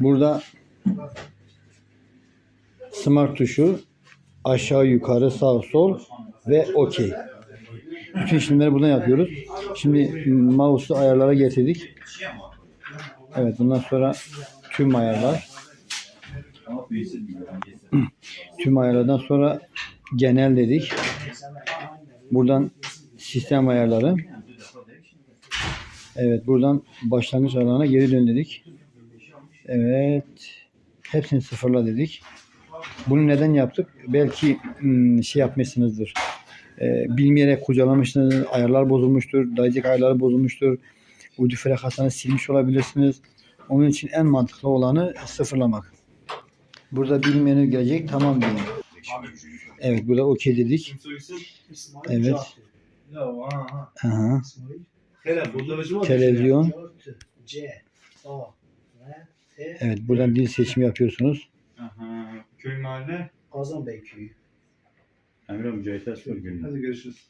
Burada smart tuşu aşağı yukarı sağ sol ve okey. Bütün işlemleri buradan yapıyoruz. Şimdi mouse'u ayarlara getirdik. Evet bundan sonra tüm ayarlar. Tüm ayarlardan sonra genel dedik. Buradan sistem ayarları. Evet buradan başlangıç ayarlarına geri dön dedik. Evet. Hepsini sıfırla dedik. Bunu neden yaptık? Belki hmm, şey yapmışsınızdır. Ee, bilmeyerek kurcalamışsınız. Ayarlar bozulmuştur. Dayıcık ayarları bozulmuştur. Uydu frekansını silmiş olabilirsiniz. Onun için en mantıklı olanı sıfırlamak. Burada bir menü gelecek. Tamam diyelim. Evet burada okey dedik. Evet. Aha. Televizyon. Evet buradan dil seçimi yapıyorsunuz. Aha. Köy mahalle. Kazanbey köyü. Emre Mücahit Asır günü. Hadi görüşürüz.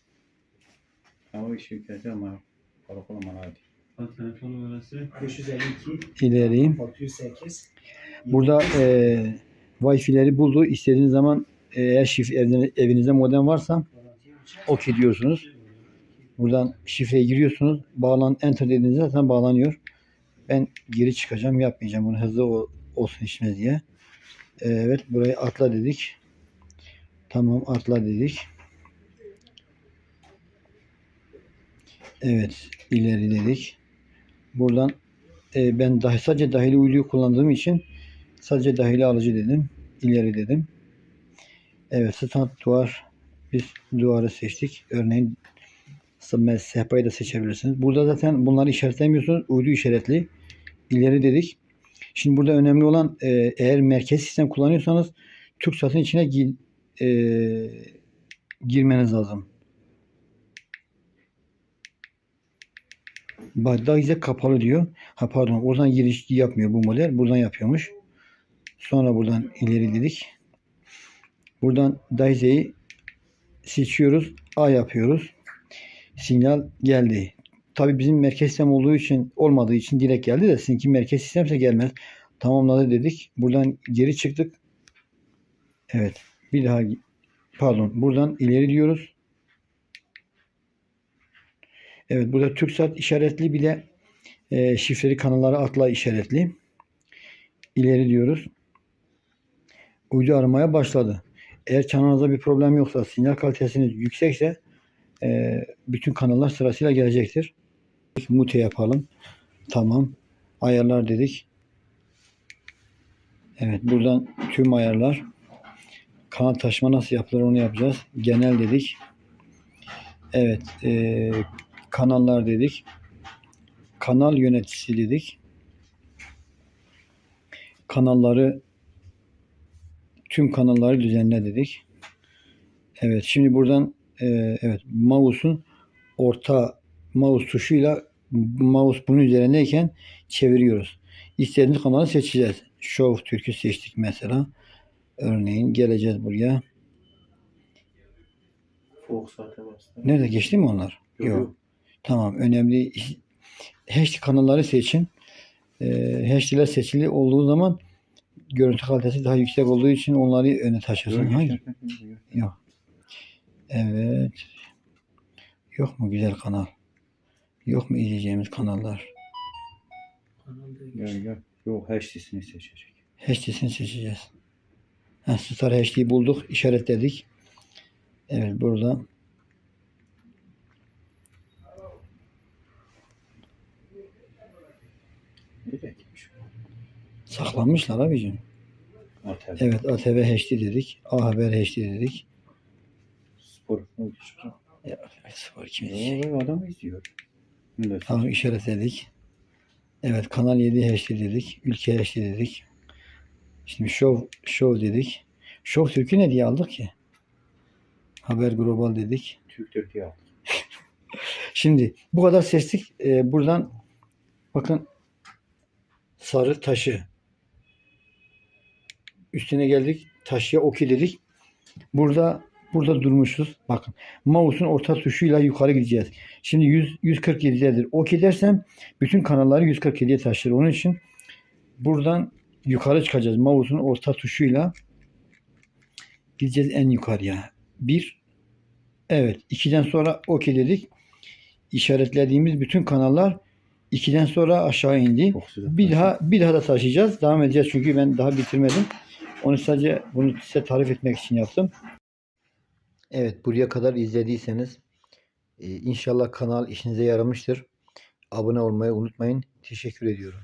Hava şirketi ama karakol ama hadi. Hadi telefon numarası. 552, İleri. 608, Burada e, Wi-Fi'leri buldu. İstediğiniz zaman e, eğer şif, evde- evinizde modem varsa okey diyorsunuz. Buradan şifreye giriyorsunuz. Bağlan enter dediğinizde zaten bağlanıyor. Ben geri çıkacağım. Yapmayacağım bunu hızlı olsun işimiz diye. Evet burayı atla dedik. Tamam atla dedik. Evet ileri dedik. Buradan e, ben dahi, sadece dahili uyduyu kullandığım için sadece dahili alıcı dedim. İleri dedim. Evet stand duvar. Biz duvarı seçtik. Örneğin sehpayı da seçebilirsiniz. Burada zaten bunları işaretlemiyorsunuz. Uydu işaretli. İleri dedik. Şimdi burada önemli olan e, eğer merkez sistem kullanıyorsanız TürkSat'ın içine gi- e, girmeniz lazım. Daha güzel kapalı diyor. Ha pardon oradan giriş yapmıyor bu model. Buradan yapıyormuş. Sonra buradan ileri dedik. Buradan Daize'yi seçiyoruz. A yapıyoruz. Sinyal geldi. Tabi bizim merkez sistem olduğu için olmadığı için direkt geldi de sizinki merkez sistemse gelmez. Tamamladı dedik. Buradan geri çıktık. Evet. Bir daha pardon buradan ileri diyoruz. Evet burada TürkSat işaretli bir de e, şifreli kanalları atla işaretli. İleri diyoruz. Uydu aramaya başladı. Eğer kanalınızda bir problem yoksa, sinyal kalitesiniz yüksekse e, bütün kanallar sırasıyla gelecektir. Mute yapalım. Tamam. Ayarlar dedik. Evet buradan tüm ayarlar. Kanal taşıma nasıl yapılır onu yapacağız. Genel dedik. Evet. E, kanallar dedik. Kanal yöneticisi dedik. Kanalları tüm kanalları düzenle dedik. Evet şimdi buradan e, evet mouse'un orta mouse tuşuyla mouse bunun üzerindeyken çeviriyoruz. İstediğimiz kanalı seçeceğiz. Show Türk'ü seçtik mesela. Örneğin geleceğiz buraya. Nerede geçti mi onlar? Yok. Tamam önemli. Hash kanalları seçin. Ee, hash'ler seçili olduğu zaman görüntü kalitesi daha yüksek olduğu için onları öne taşırsın. Hayır. Yok. Evet. Yok mu güzel kanal? Yok mu izleyeceğimiz kanallar? Gel gel. Yok HD'sini seçecek. HD'sini seçeceğiz. Ha, Star HD'yi bulduk. işaretledik. Evet burada. Saklanmışlar abicim. Atel. Evet ATV HD dedik. A Haber HD dedik. Spor. Çıkacak? Ya, spor kim izleyecek? Oo, adam izliyor. De Tamam işaretledik. Evet Kanal 7 HD dedik. Ülke HD dedik. Şimdi Show, show dedik. Show Türk'ü ne diye aldık ki? Haber Global dedik. Türk Türkiye aldı. Şimdi bu kadar seçtik. Ee, buradan bakın sarı taşı. Üstüne geldik. Taşıya okey dedik. Burada burada durmuşuz. Bakın mouse'un orta tuşuyla yukarı gideceğiz. Şimdi 100 147'dedir. Okey dersem bütün kanalları 147'ye taşır. Onun için buradan yukarı çıkacağız. Mouse'un orta tuşuyla gideceğiz en yukarıya. Bir evet. 2'den sonra OK dedik. İşaretlediğimiz bütün kanallar 2'den sonra aşağı indi. Bir daha bir daha da taşıyacağız. Devam edeceğiz çünkü ben daha bitirmedim. Onu sadece bunu size tarif etmek için yaptım. Evet buraya kadar izlediyseniz e, inşallah kanal işinize yaramıştır. Abone olmayı unutmayın. Teşekkür ediyorum.